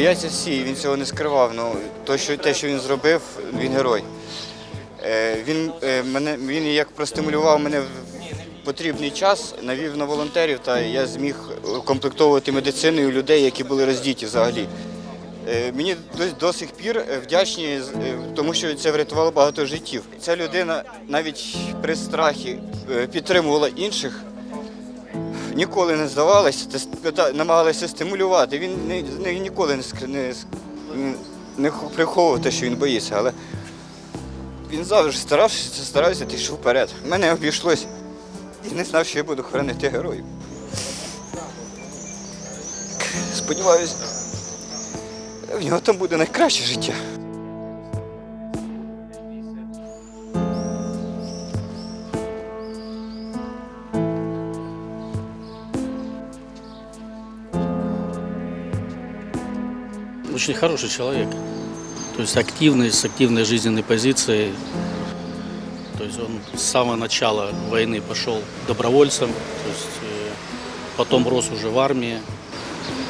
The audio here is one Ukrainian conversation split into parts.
бояться всі, він цього не скривав. Ну, то, що, те, що він зробив, він герой. Е, Він, е, мене, він як простимулював мене в потрібний час, навів на волонтерів, та я зміг комплектовувати медициною людей, які були роздіті взагалі. Е, Мені до, до сих пір вдячні, е, тому що це врятувало багато життів. Ця людина навіть при страхі е, підтримувала інших, ніколи не с- пита- стимулювати. Він не, не- ніколи не, не, не, не приховував те, що він боїться, але він завжди старався, старався ти йшов вперед. Мене обійшлось. І не знав, що я буду хоронити героїв. Сподіваюся, в нього там буде найкраще життя. Очень хороший человек. То есть активный, с активной жизненной позицией. То есть он с самого начала войны пошел добровольцем, то есть э, потом рос уже в армии.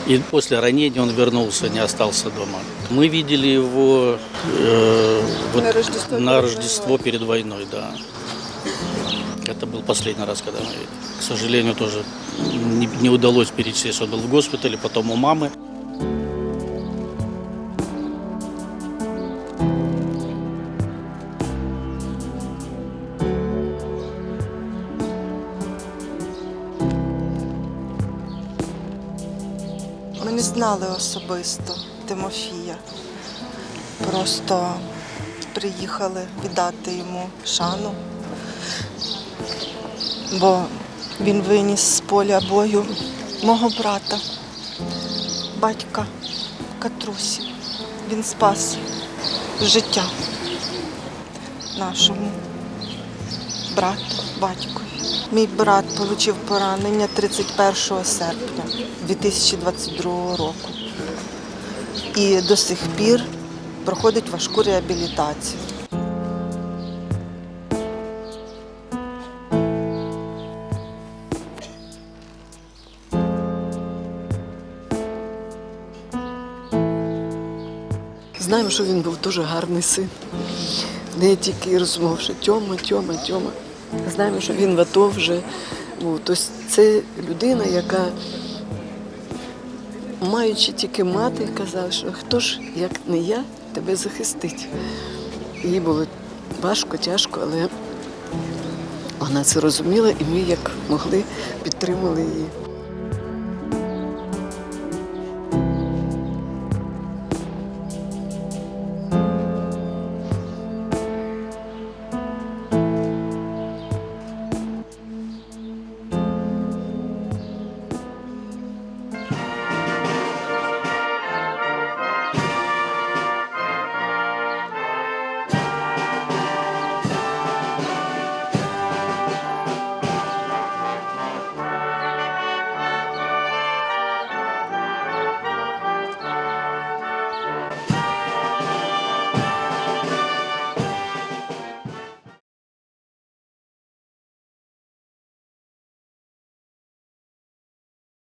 И после ранения он вернулся, не остался дома. Мы видели его э, вот На Рождество на перед Рождество перед войной, да. Это был последний раз, когда мы видели. К сожалению, тоже не, не удалось перечесть. Он был в госпитале, потом у мамы. Ми не знали особисто Тимофія. Просто приїхали віддати йому шану, бо він виніс з поля бою мого брата, батька Катрусі. Він спас життя нашому брату, батькові. Мій брат отримав поранення 31 серпня 2022 року. І до сих пір проходить важку реабілітацію. Знаємо, що він був дуже гарний син. Не тільки розмов, що Тьома, Тьома, Тьома. Знаємо, що він в АТО вже був. Тобто це людина, яка, маючи тільки мати, казав, що хто ж, як не я, тебе захистить. Їй було важко, тяжко, але вона це розуміла, і ми як могли підтримали її.